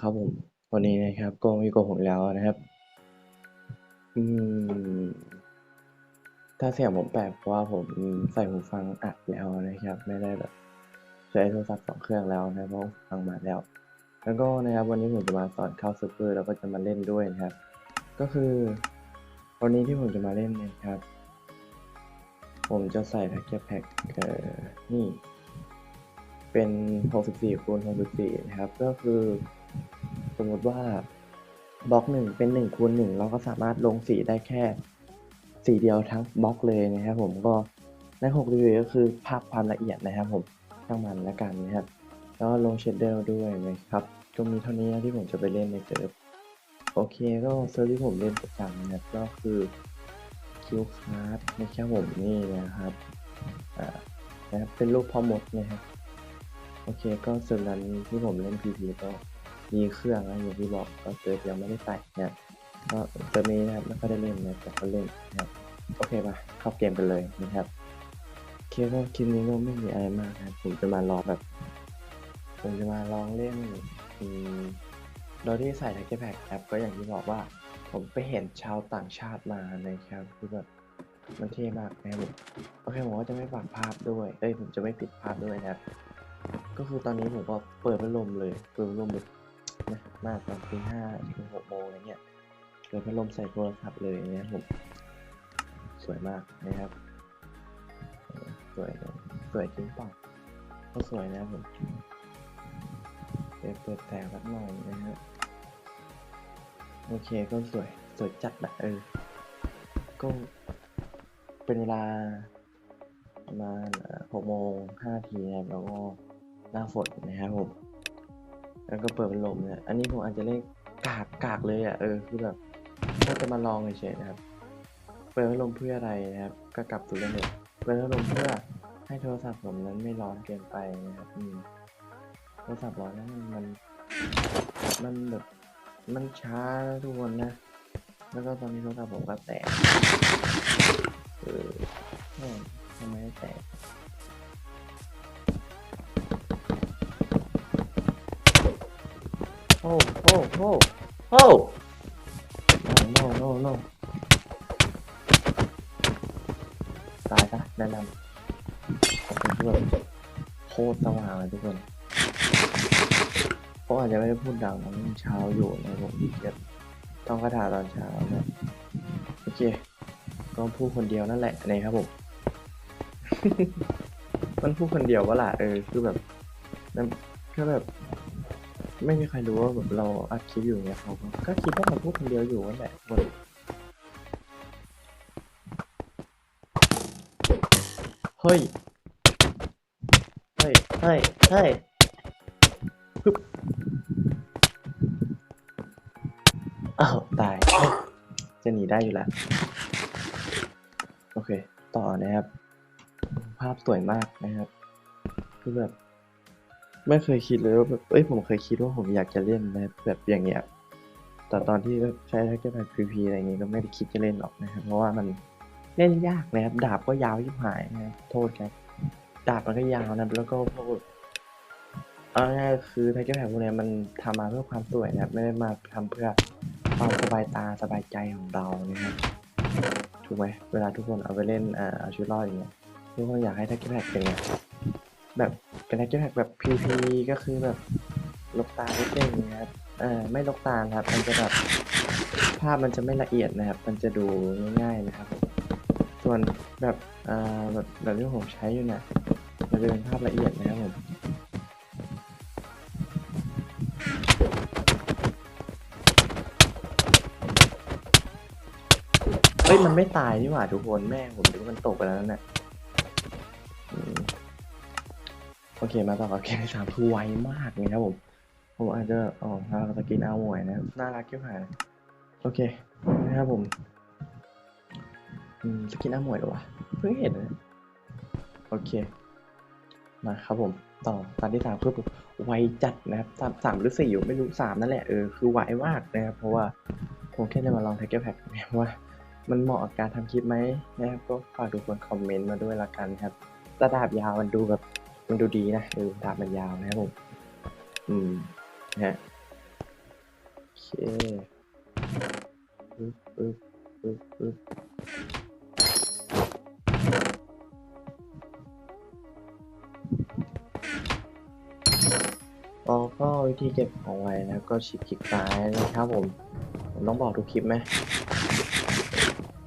ครับผมวันนี้นะครับก็มีกับผมแล้วนะครับ อืม ถ้าเสียงผมแปลกเพราะว่าผมใส่หูฟังอัดแล้วนะครับ ไม่ได้แบบใช้โทรศัพท์สองเครื่องแล้วนะเพราะฟังมาแล้ว แล้วก็นะครับ วันนี้ผมจะมาสอนเข้าซิร์ฟเวอร์แล้วก็จะมาเล่นด้วยนะครับ ก็คือวันนี้ที่ผมจะมาเล่นนะครับ ผมจะใส่แพ็กเกจแพ็กเอ่อนี่ เป็น 64คูณ64 นะครับ ก็คือ สมมติว่าบล็อกหนึ่งเป็น1คูณ1เราก็สามารถลงสีได้แค่สีเดียวทั้งบล็อกเลยนะครับผมก็ใน6 dB ก็คือภาพความละเอียดนะครับผมช่างมันแล้วกันนะครับแล้วลงเชดเดอร์ด้วยนะครับก็มีเท่านี้นะที่ผมจะไปเล่นในเซิร์ฟโอเคก็เซิร์ฟที่ผมเล่นประจำนะครับก็คือคิวคาร์ดนะครับผมนี่นะครับอ่านะครับเป็นรูปพ่อมดนะครับโอเคก็ส่วนนั้นที่ผมเล่น PP ก็ มีเครื่องนะอย่างที่บอกก็เซิร์ฟยังไม่ได้ใส่นะก็เซิร์ฟนี้นะครับไม่ค่อยได้เล่นนะแต่ก็เล่นนะครับโอเคมาเข้าเกมกันเลยนะครับโอเคก็คลิปนี้ก็ไม่มีอะไรมากนะครับผมจะมาลองแบบ ผมจะมาลองเล่นอืมโดยที่ใส่แท็กเกอร์แพ็กครับก็อย่างที่บอกว่าผมไปเห็นชาวต่างชาติมานะครับคือแบบมันเท่มากนะครับโอเคผมก็จะไม่ปักภาพด้วย เอ้ยผมจะไม่ปิดภาพด้วยนะครับก็คือตอนนี้ผมก็เปิดพัดลมเลยเปิดพัดลมแบบ นะมากตอนตีห้าถึงหกโมงอะไรเงี้ยเปิดพัดลมใส่โทรศัพท์เลยนะครับผมสวยมากนะครับ สวยเลยสวยจริงป่าก็สวยนะครับผมเดี๋ยวเปิดแต่สักหน่อยนะฮะโอเคก็สวยสวยจัดอะเออก็เป็นเวลาประมาณหกโมงห้าทีนะครับแล้วก็หน้าฝนนะครับผม แล้วก็เปิดพัดลมเนี่ย อันนี้ผมอาจจะเล่นกากกากเลยอะ เออ คือแบบก็จะมาลองเฉยๆนะครับ เปิดพัดลมเพื่ออะไรนะครับ ก็กลับสู่เรื่องเดิมเปิดพัดลมเพื่อให้โทรศัพท์ผมนั้นไม่ร้อนเกินไปนะครับอืมโทรศัพท์ร้อนนั้นมัน มันแบบมันช้าทุกคนนะ แล้วก็ตอนนี้โทรศัพท์ผมก็แตก เออแม่งทำไมแตก โอ้โอ้โอ้โอ้ no no no no ตายซะแนะนำขอบคุณโคตรสว่างเลยทุกคนเพราะอาจจะไม่ได้พูดดังนะมันเช้าอยู่นะผมเกียดต้องคาถาตอนเช้านะโอเค ก็พูดคนเดียวนั่นแหละนะครับผม มันพูดคนเดียววะล่ะเออคือแบบมันก็แบบ ไม่มีใครรู้ว่าแบบเราอัดคลิปอยู่เนี่ยเขาก็คิดว่าเราพูดคนเดียวอยู่นั่นแหละคนเฮ้ย เฮ้ย เฮ้ย เฮ้ยปึ๊บอ้าวตายเอ้ยจะหนีได้อยู่แล้ว โอเค ต่อนะครับ ภาพสวยมากนะครับ คือแบบ ไม่เคยคิดเลยว่าแบบเอ้ยผมเคยคิดว่าผมอยากจะเล่นนะแบบอย่างเงี้ยแต่ตอนที่ใช้แท็กเกอร์แพ็กพีพีอะไรอย่างงี้ยก็ไม่ได้คิดจะเล่นหรอกนะครับ เพราะว่ามันเล่นยากนะครับ ดาบก็ยาวยิบหายนะครับโทษครับ ดาบมันก็ยาวนะแล้วก็พวกเอาง่ายคือแท็กเกอร์แพ็กพวกเนี้ยมันทำมาเพื่อความสวยนะครับ ไม่ได้มาทำเพื่อความสบายตาสบายใจของเรานะครับถูกไหมเวลาทุกคนเอาไปเล่นอ่าเอาชีวิตรอดอย่างเงี้ยทุกคนอยากให้แท็กเกอร์แพ็กเป็นไง แบบเป็นแท็กเกอร์แพ็กแบบ PP ก็คือแบบลกตาไม่เก่งนะครับเออไม่ลกตาครับ มันจะแบบภาพมันจะไม่ละเอียดนะครับ มันจะดูง่ายๆนะครับ ส่วนแบบอ่าแบบแบบที่ผมใช้อยู่เนี่ยมันจะเป็นภาพละเอียดนะครับผมเฮ้ยมันไม่ตายนี่หว่าทุกคนแม่งผมดูมันตกไปแล้วนั่นแหละ โอเคมาต่อกับเกมที่สามคือไวมากเลยครับผม ผมอาจจะอ๋อฮาสกินเอาหมวยนะ น่ารักเกี่ยวหายโอเคนะครับผมอืมสกินเอาหมวยหรอวะ เพิ่งเห็นนะโอเค มาครับผม ต่อตอนที่สามคือไวจัดนะครับสามสามหรือสี่อยู่ไม่รู้สามนั่นแหละเออคือไวมากนะครับ เพราะว่าผมแค่จะมาลองแท็กเกอร์แพ็กว่ามันเหมาะกับการทำคลิปไหมนะครับ ก็ฝากทุกคนคอมเมนต์มาด้วยละกันครับแตดาบยาวมันดูแบบ มันดูดีนะเออดาบมันยาวนะครับผม อืมนะฮะเคปึ๊บปึ๊บปึ๊บปึ๊บอ๋อก็วิธีเก็บของไว้นะครับก็ชิปคลิกซ้ายนะครับผม ผมต้องบอกทุกคลิปไหม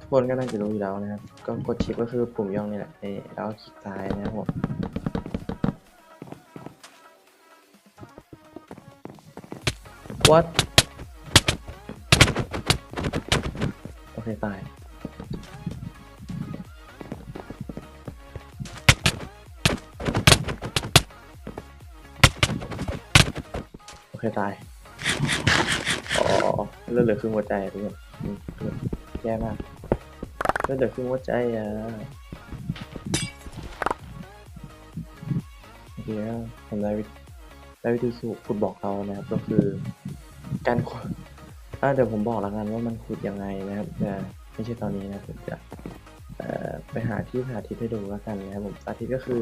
ทุกคนก็น่าจะรู้อยู่แล้วนะครับ ก็กดชิปก็คือปุ่มย่องนี่แหละแล้วก็คลิกซ้ายนะครับผม what โอเค ตาย โอเค ตาย อ๋อเลือดเหลือครึ่งหัวใจอะทุกคนแย่มากเลือดเหลือครึ่งหัวใจอะเคครับผมได้ได้วิธีขุดบอกเรานะครับ ก็คือ การขุดอะเดี๋ยวผมบอกแล้วกันว่ามันขุดยังไงนะครับแต่ไม่ใช่ตอนนี้นะผมจะไปหาที่หาทิศให้ดูแล้วกันนะครับผมสาธิตก็คือ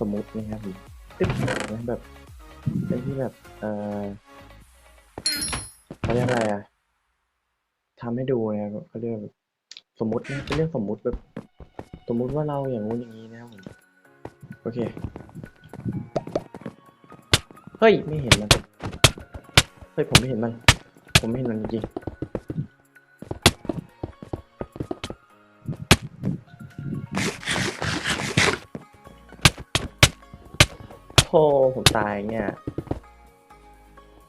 สมมตินะครับผมตึ๊บนะแบบเป็นที่แบบเออเขาเรียกอะไรอะทำให้ดูนะครับเขาเรียกสมมตินะเป็นเรื่องสมมุติแบบ สมมุติว่าเราอย่างงู้นอย่างนี้นะครับผมโอเค เฮ้ย ไม่เห็นมัน เฮ้ยผมไม่เห็นมัน ผมไม่เห็นมันจริงโธ่ผมตายเนี่ย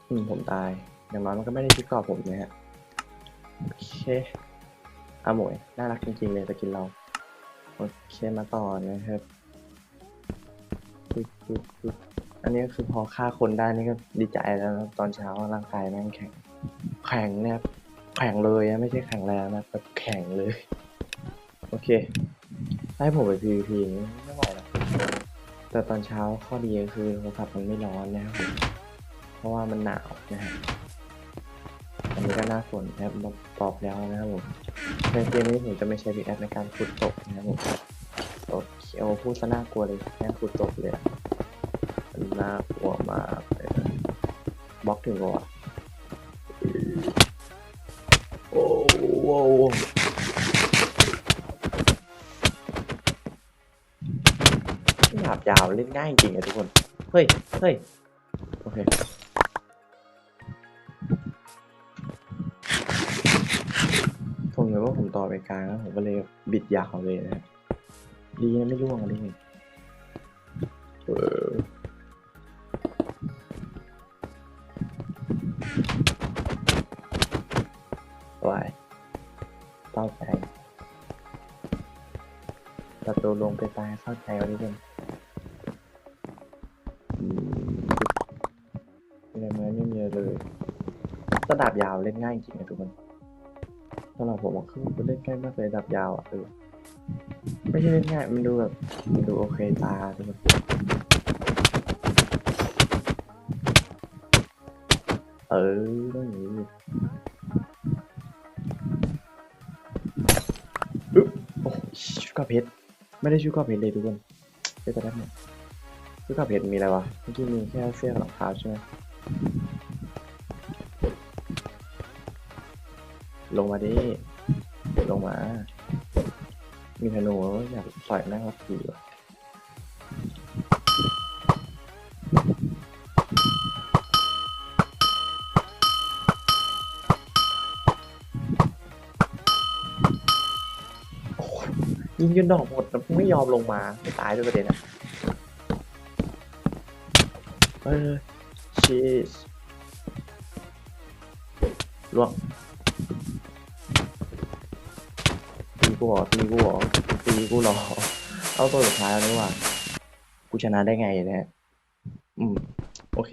อืมผมตาย อย่างน้อยมันก็ไม่ได้ชิดกรอบผมนะฮะ โอเคอาหมวย น่ารักจริงๆเลยจะกินเรา โอเค มาต่อนะครับปึ๊บปึ๊บปึ๊บ อันนี้ก็คือพอฆ่าคนได้นี่ก็ดีใจแล้วนะตอนเช้าร่างกายแม่งแข็ง แข็งนะครับแข็งเลยนะไม่ใช่แข็งแรงนะแบบแข็งเลย โอเค ให้ผมไป PVP นี่ไม่ไหวแล้วแต่ตอนเช้าข้อดีคือโทรศัพท์มันไม่ร้อนนะครับผมเพราะว่ามันหนาวนะฮะอันนี้ก็หน้าฝนนะครับมาบอกแล้วนะครับผมในเกมนี้ผมจะไม่ใช้ Big แอในการขุดตกนะครับผมโอเคโอ้พูดซะน่ากลัวเลยแค่ขุดตกเลย นน่ากลัวมากเลยบล็อกถึงก่อนโอ้โหดาบยาวเล่นง่ายจริงอะทุกคน เฮ้ย เฮ้ย โอเคผมเห็นว่าผมต่อไปกลางแล้วผมก็เลยบิดยาวเลยนะดีนะไม่ร่วงอะไรเลย วายเข้าใจประตูลงไปตายเข้าใจว่าทุกคนอืมอะไรไหมไม่มีเลยสดาบยาวเล่นง่ายจริงนะทุกคนสำหรับผมคือมันเล่นง่ายมากเลยดับยาวอะเออไม่ใช่เล่นง่ายมันดูแบบมันดูโอเคตาทุกคนเออต้องอย่างนี้ ไม่ได้ชุดกระเพชรเลยทุกคนเดี๋ยวจะได้ไหมชุดกระเพชรมีอะไรวะเมื่อกี้มีแค่เสื้อกับรองเท้าใช่ไหมลงมาดิลงมา มีธนูอยากต่อยหน้าวัดผีว่ะ ยิงจนดอกหมดแล้วไม่ยอมลงมาไม่ตายด้วยประเด็นอะเออชีสล่วงตีกูหรอตีกูหรอตีกูหรอเอาตัวสุดท้ายแล้วนี่หว่ากูชนะได้ไงเนี่ย อืม โอเค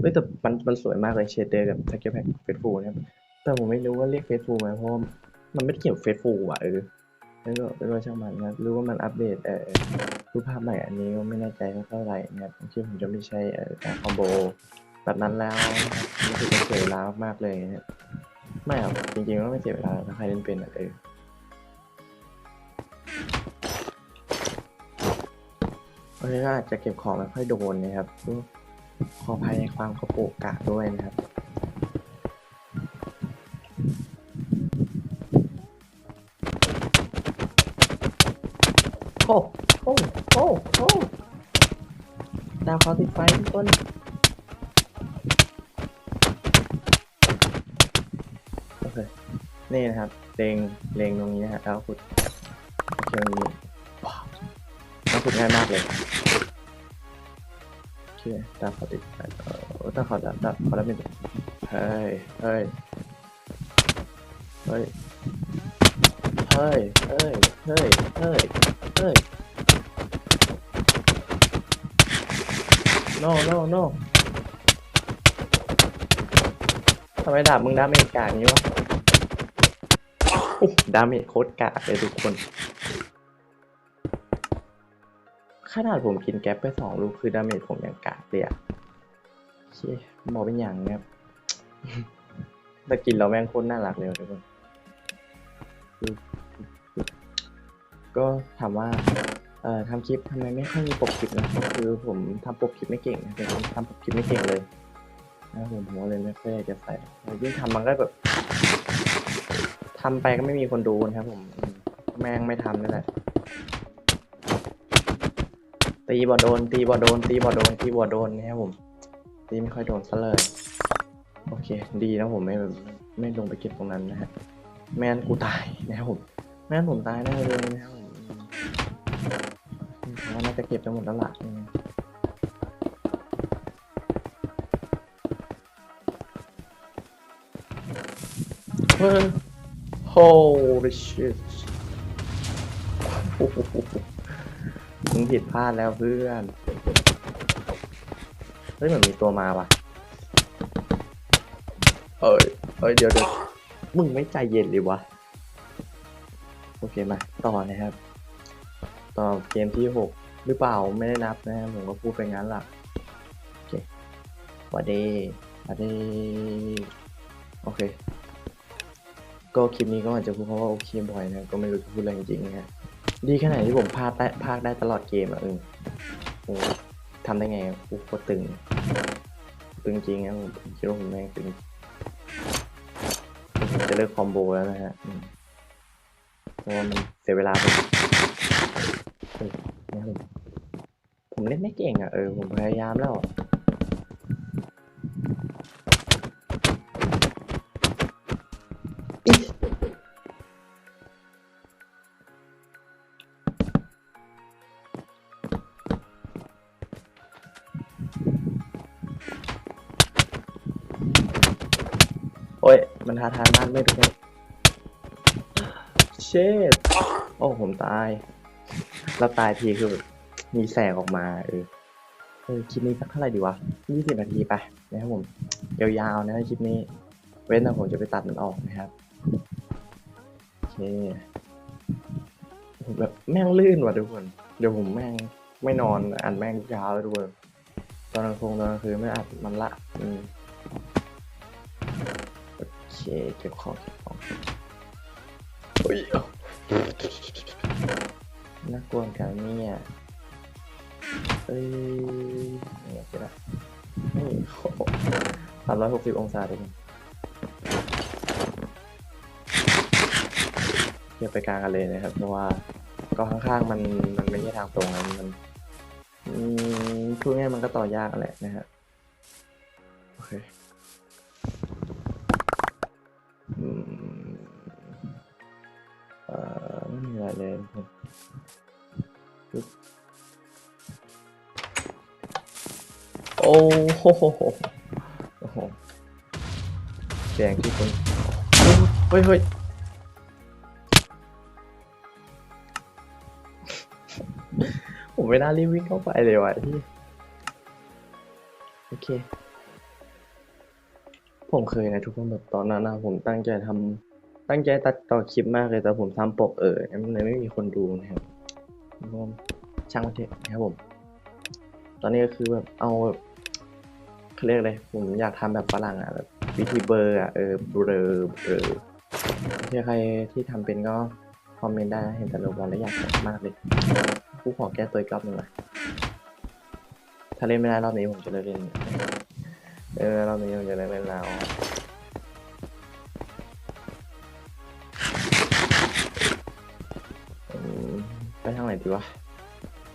เฮ้ยแต่มันมันสวยมากเลยเชดเดอร์กับแท็กเกอร์แพ็กเฟสฟูนะครับ แต่ผมไม่รู้ว่าเรียกเฟสฟูไหมเพราะมันไม่เกี่ยวเฟสฟูอะเออ แล้วก็เป็นว่าช่างมันนะรู้ว่ามันอัปเดตเอ่อรูปภาพใหม่อันนี้ก็ไม่แน่ใจว่าเท่าไหร่นะครับผมคิดว่าผมจะไม่ใช่เอ่อการคอมโบแบบนั้นแล้วรู้สึกเสียเวลามากเลยนี่ยไม่หรอกจริงๆก็ไม่เสียเวลาถ้าใครเล่นเป็นอะเออเพราะฉะนั้นก็อาจจะเก็บของไม่ค่อยโดนนะครับขออภัยในความกระโปกกะด้วยนะครับ อ้โอ้โอ้โอ้ดาวเขาติดไฟทุกคนโอเคนี่นะครับเลงเลงตรงนี้นะฮะแล้วขุดเชิงนี้ว้าวแล้วขุดง่ายมากเลยโอเคดาวเขาติดไฟเออดาวขาดาวดาวขาได้ไม่ติดเฮ้ยเฮ้ยเฮ้ยเฮ้ยเฮ้ยเฮ้ยเฮ้ย เฮ้ย no no no ทำไมดาบมึงดาเมจกากอย่างนี้วะดาเมจโคตรกากเลยทุกคน ขนาดผมกินแก๊ปไปสองลูกคือดาเมจผมยังกากเลยอะโอเคบอเป็นอย่างนะครับแต่กินแล้วแม่งโคตรน่ารักเลยทุกคน ก็ถามว่าเอ่อทำคลิปทำไมไม่ค่อยมีปกคลิปนะคือผมทำปกคลิปไม่เก่งนะผมทำปกคลิปไม่เก่งเลยนะผมผมเลยไม่ค่อยอยากจะใส่แต่ยิ่งทำมันก็แบบทำไปก็ไม่มีคนดูนะครับ ผมแม่งไม่ทำนั่นแหละตีบอลโดน ตีบอลโดน ตีบอลโดน ตีบอลโดนนะครับผมตีไม่ค่อยโดนซะเลยโอเค ดีนะผมไม่ไม่ลงไปเก็บตรงนั้นนะฮะแม่นกูตายนะครับผมแม่นผมตายแน่เลยนะครับ จะเก็บไปหมดแล้วล่ะเฮ้ย holy shit โอ้โหมึงผิดพลาดแล้วเพื่อน เฮ้ยเหมือนมีตัวมาว่ะ เอ้ยเอ้ยเดี๋ยวเดี๋ยวมึงไม่ใจเย็นเลยวะ โอเคมา ต่อนะครับ ต่อเกมที่หก หรือเปล่าไม่ได้นับนะผมก็พูดไปงั้นล่ะโอเควัดเดวัดเดโอเค ก็คลิปนี้ก็อาจจะพูดคำว่าโอเคบ่อยนะก็ไม่รู้จะพูดอะไรจริงๆนะฮะดีแค่ไหนที่ผมพากได้พากได้ตลอดเกมอะเออโอ้ทำได้ไงกูโคตรตึง ตึงจริงนะผมคิดว่าผมแม่งตึงจะเลิกคอมโบแล้วนะฮะเพราะมันเสียเวลาไปเออนะครับผมผม เล่นไม่เก่งอะเออผมพยายามแล้วโอ้ย มันทาทายมากไม่ทุกคนเชดโอ้ ผมตาย แล้วตายทีคือ มีแสงออกมา เออเออคลิปนี้สักเท่าไหร่ดีวะยี่สิบนาทีไปนะครับผมยาวๆนะคลิปนี้ เว้นแต่ผมจะไปตัดมันออกนะครับโอเคแบบแม่งลื่นว่ะทุกคนเดี๋ยวผมแม่งไม่นอนอัดแม่งยาวเลยทุกคนตอนกลางคืนตอนกลางคืนไม่อัดมันละอืมโอเคเก็บของเก็บของเฮ้ยน่ากลัวกันเนี่ย เอ้ยเนี่ยเสร็จละนี่สามร้อยหกสิบองศาทุกคนเทียบไปกลางกันเลยนะครับ เพราะว่าก็ข้างๆมันมันไม่ใช่ทางตรงนะมันอืมพูดง่ายมันก็ต่อยากแหละนะฮะโอเคอืมเอ่อไม่มีอะไรเลย อ้โหโอ้โหแดงที่คนเฮ้ยเฮ้ยผมไม่น่ารีบวิ่งเข้าไปเลยว่ะที่โอเค ผมเคยนะทุกคนแบบตอนนั้นนะผมตั้งใจทำตั้งใจตัดต่อคลิปมากเลยแต่ผมทำปกเออมันเลยไม่มีคนดูนะครับช่างมันเถอะนะครับผม ตอนนี้ก็คือแบบเอาแบบ เขาเรียกอะไรผมอยากทำแบบฝรั่งอะแบบวิธีเบอร์อะเออเบลอเบลอถ้าใครที่ทำเป็นก็คอมเมนต์ได้เห็นแต่ละวันแล้วอยากมากเลยกูขอแก้ตัวอีกรอบหนึ่งหน่อยถ้าเล่นไม่ได้รอบนี้ผมจะเลิกเล่นเออรอบนี้ผมจะเลิกเล่นแล้วอืมไปทางไหนดีวะ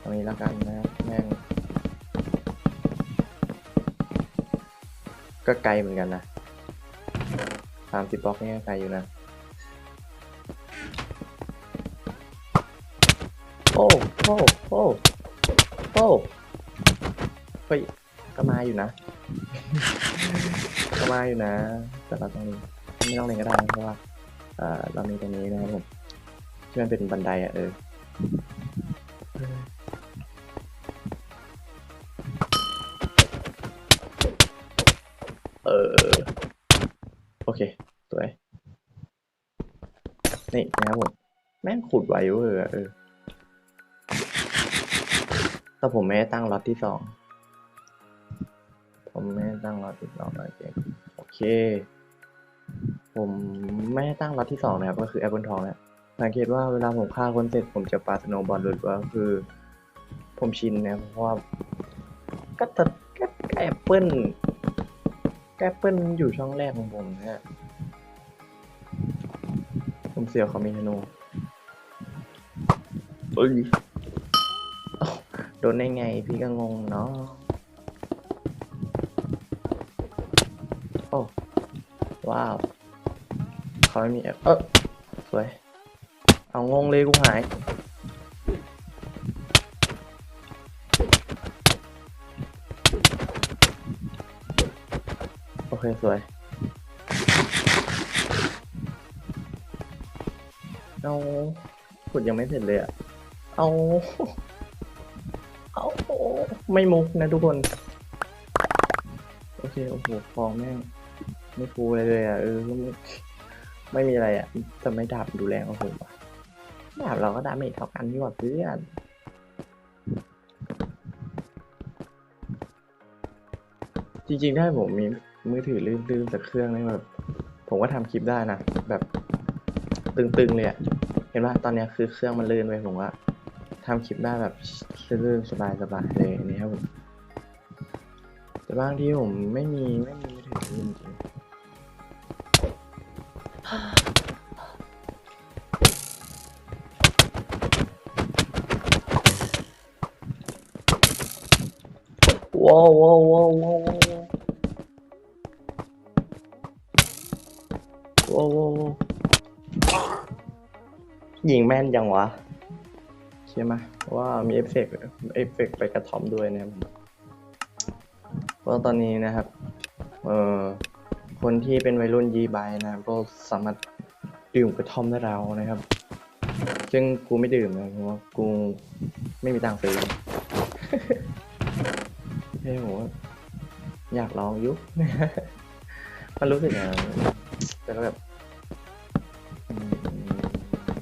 ตรงนี้แล้วกันนะแม่ง ก็ไกลเหมือนกันนะสามสิบบล็อกนี่ก็ไกลอยู่นะ โอ้โอ้โอ้โอ้เฮ้ยก็มาอยู่นะ ก็มาอยู่นะ แต่เราต้องไม่ต้องเล่นก็ได้เพราะว่าเออเรามีตรงนี้นะครับผมที่มันเป็นบันไดอะเออ นี่นะครับผม แม่งขุดไวเวอร์อเออแต่ผมไม่ได้ตั้งล็อตที่สอง ผมไม่ได้ตั้งล็อตที่สองโอเคโอเค ผมไม่ได้ตั้งล็อตที่สองนะครับ ก็คือแอปเปิลทองเนี่ยสังเกตว่าเวลาผมฆ่าคนเสร็จผมจะปาสโนบอลหรือว่าคือ ผมชินนะเพราะว่าก็จะก็ก็แอปเปิลแอปเปิลอยู่ช่องแรกของผมนะฮะ ผมเสียวเขามีธนูเอ้ยโดนได้ไงพี่ก็งงเนาะโอ้ว้าวเขาไม่มีเออสวย เอางงเลยกูหายโอเคสวย เอาขุดยังไม่เสร็จเลยอะเอาเอาไม่มุกนะทุกคน โอเค โอ้โหฟองแม่ง ไม่ฟูเลยเลยอะ เออ ไม่ไม่มีอะไรอะจะไม่ดาบดูแรงของผมอะดาบเราก็ดาเมจเท่ากันที่ว่าเพื่อนจริงๆ ถ้าผมมีมือถือลื่นๆสักเครื่องนี่แบบ ผมก็ทำคลิปได้นะ แบบตึงๆเลยอะ เห็นป่ะตอนนี้คือเครื่องมันลื่นไปผมว่าทำคลิปได้แบบลื่นสบายสบายเลยนี่ครับผมแต่บางที่ผมไม่มีไม่มีมือถึงจริงว้าวว้าวว้าว ยิงแม่นยังวะใช่ไหมว่ามีเอฟเฟกต์เอฟเฟกต์ไปกระทอมด้วยนะครับเพราะตอนนี้นะครับ เอ่อ คนที่เป็นวัยรุ่นยีไบนะครับก็สามารถดื่มกระท่อมได้แล้วนะครับ ซึ่งกูไม่ดื่มนะเพราะว่ากูไม่มีตังค์ซื้อเฮ้ยผมว่าอยากลองยุมันรู้สึกอย่างนั้นแต่แบบ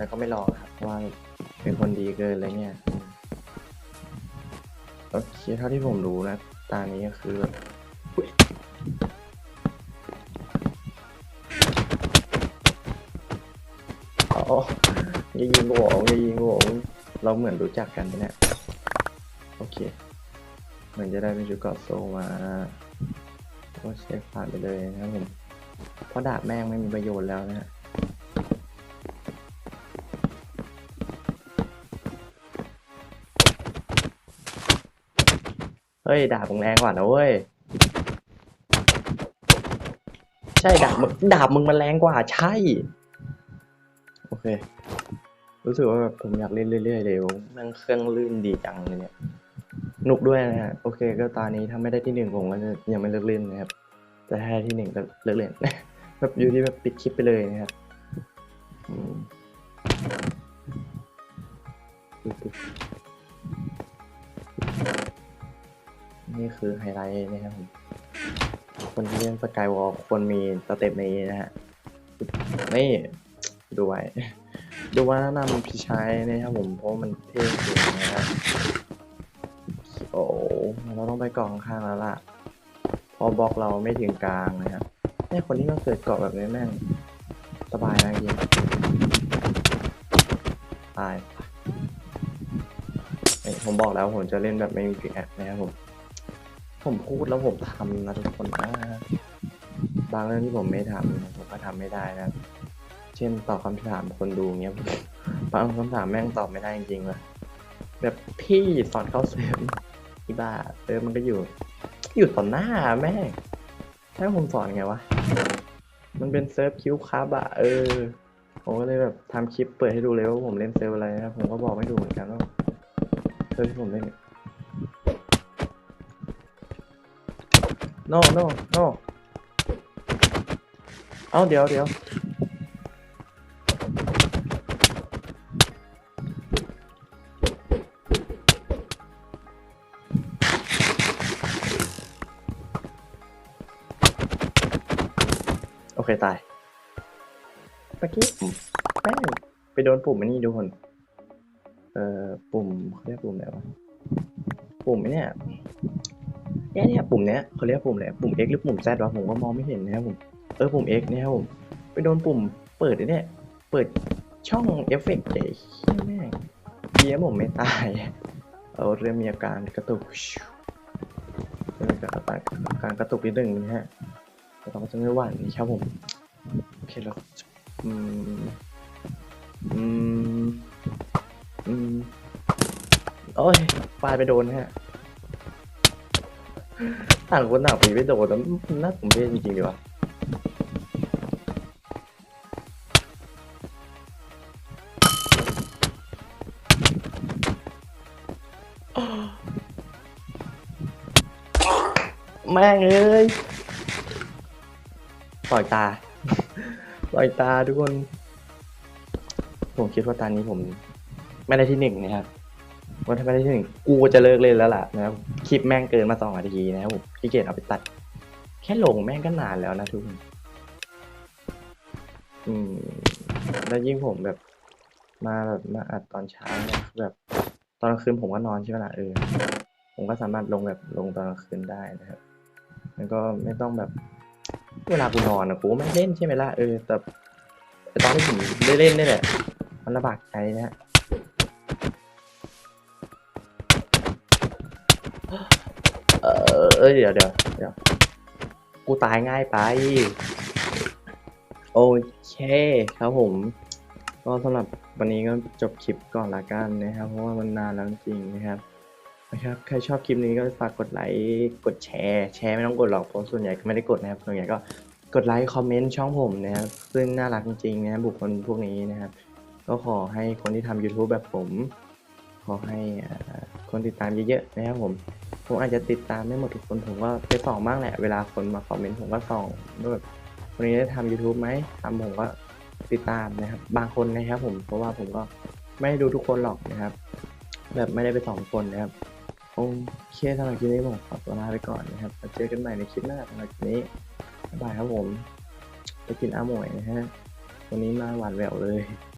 แต่ก็ไม่ลอครับเพราะว่าเป็นคนดีเกินอะไรเงี้ยโอเคเท่าที่ผมรู้นะ ตานี้ก็คือแบบอ๋ออย่ายิงกูบอกอย่ายิงกูบอกเราเหมือนรู้จักกันปะเนี่ย โอเค เหมือนจะได้เป็นชุดเกาะโซมาก็เช็คผ่านไปเลยนะครับผมเพราะดาบแม่งไม่มีประโยชน์แล้วนะฮะ ฮ้ยดามึงแรงกว่านะเว้ยใช่ดาบมึงดาบมึงมันแรงกว่าใช่ โอเค รู้สึกว่าแบบผมอยากเล่นเรื่อยๆเลยนั่งเครื่องลื่นดีจังเลยเนี่ยหนุกด้วยนะฮะโอเค ก็ตอนนี้ถ้าไม่ได้ที่หนึ่งผมก็จะยังไม่เลิกเล่นนะครับ แต่ถ้าที่หนึ่งก็เลิกเล่นแบบอยู่ที่แบบปิดคลิปไปเลยนะครับอืม นี่คือไฮไลท์นะครับผมคนที่เล่นสกายวอลควรมีสเต็ปนี้นะฮะนี่ดูไว้ดูว่าแนะนำพี่ชายนะครับผมเพราะมันเท่จริงนะฮะโอ้เราต้องไปกองข้างแล้วล่ะ พอบล็อกเราไม่ถึงกลางนะครับเนี่ยคนที่มาเกิดเกาะแบบนี้แม่งสบายนะจริงตายเอ้ยผมบอกแล้วผมจะเล่นแบบไม่มีพิกแอคนะครับผม ผมพูดแล้วผมทำนะทุกคนนะบางเรื่องที่ผมไม่ทำผมก็ทำไม่ได้นะ เช่นตอบคำถามคนดูเงี้ยบางคำถามแม่งตอบไม่ได้จริงๆเลยแบบพี่สอนเข้าเซิร์ฟที่บ้าเซิร์ฟมันก็อยู่ อยู่ต่อหน้าแม่งให้ผมสอนไงวะ มันเป็นเซิร์ฟคิวครับอะเออผมก็เลยแบบทำคลิปเปิดให้ดูเลยว่าผมเล่นเซิร์ฟอะไรนะครับผมก็บอกไม่ถูเหมือนกันว่าเซิร์ฟที่ผมเล่น no no no เอาเดี๋ยวเดี๋ยวโอเคตายเมื่อกี้ผมแม่งไปโดนปุ่มอันนี้ดูคน เอ่อ ปุ่มเขาเรียกปุ่มอะไรวะ ปุ่มไอ้เนี่ย เนี่ยเนี่ยปุ่มเนี้ยเขาเรียกปุ่มอะไรปุ่ม X หรือปุ่ม Z วะผมก็มองไม่เห็นนะครับผมเออปุ่ม X เนี่ยครับผมไปโดนปุ่มเปิดเนี่ยเปิดช่องเอฟเฟกต์เลยเหี้ยแม่งเบียผมไม่ตายเอาเริ่มมีอาการกระตุกเริ่มมีอาการการกระตุกนิดนึงนะฮะแต่เราก็จะไม่หวั่นนะครับผมโอเคแล้วอืมอืมอืมโอ้ยปาดไปโดนฮะ ต่างคนต่างปีไม่โดนแล้วนน่าสมเพชจริงๆดีวะแม่งเอ้ยปล่อยตา ปล่อยตาทุกคน ผมคิดว่าตอนนี้ผม ไม่ได้ที่หนึ่งนะครับ ว่าถ้าไม่ได้ที่หนึ่งกูจะเลิกเล่นแล้วล่ะนะครับคลิปแม่งเกินมาสองนาทีนะครับผมขี้เกียจเอาไปตัด แค่ลงแม่งก็นานแล้วนะทุกคนอืมแล้วยิ่งผมแบบมาแบบมาอัดตอนเช้าเนี่ยแบบตอนกลางคืนผมก็นอนใช่ไหมล่ะเออผมก็สามารถลงแบบลงตอนกลางคืนได้นะครับมันก็ไม่ต้องแบบ เวลากูนอนอะกูไม่เล่นใช่ไหมล่ะเออแต่แต่ตอนที่ผมได้เล่นนี่แหละมันลำบากใจนะฮะ เอยเดี๋ยวเดี๋ยวเดี๋ยวกูตายง่ายไป โอเคครับผม ก็สำหรับวันนี้ก็จบคลิปก่อนละกันนะครับ เพราะว่ามันนานแล้วจริงนะครับนะครับใครชอบคลิปนี้ก็ฝากกดไลค์กดแชร์แชร์ไม่ต้องกดหรอกเพราะส่วนใหญ่ก็ไม่ได้กดนะครับส่วนใหญ่ก็กดไลค์คอมเมนต์ช่องผมนะครับซึ่งน่ารักจริงๆนะครับบุคคลพวกนี้นะครับก็ขอให้คนที่ทำ YouTube แบบผม ขอให้คนติดตามเยอะๆนะครับผม ผมอาจจะติดตามไม่หมดทุกคนผมก็ไปส่องบ้างแหละ เวลาคนมาคอมเมนต์ผมก็ส่องว่าแบบคนนี้ได้ทำ YouTube ไหมทำผมก็ติดตามนะครับ บางคนนะครับผมเพราะว่าผมก็ไม่ได้ดูทุกคนหรอกนะครับ แบบไม่ได้ไปสองคนนะครับโอเคสำหรับคลิปนี้ผมขอตัวลาไปก่อนนะครับเจอกันใหม่ในคลิปหน้าสำหรับคลิปนี้บ๊ายบายครับผม ไปกินอาหมวยนะฮะวันนี้มาหวานแหววเลย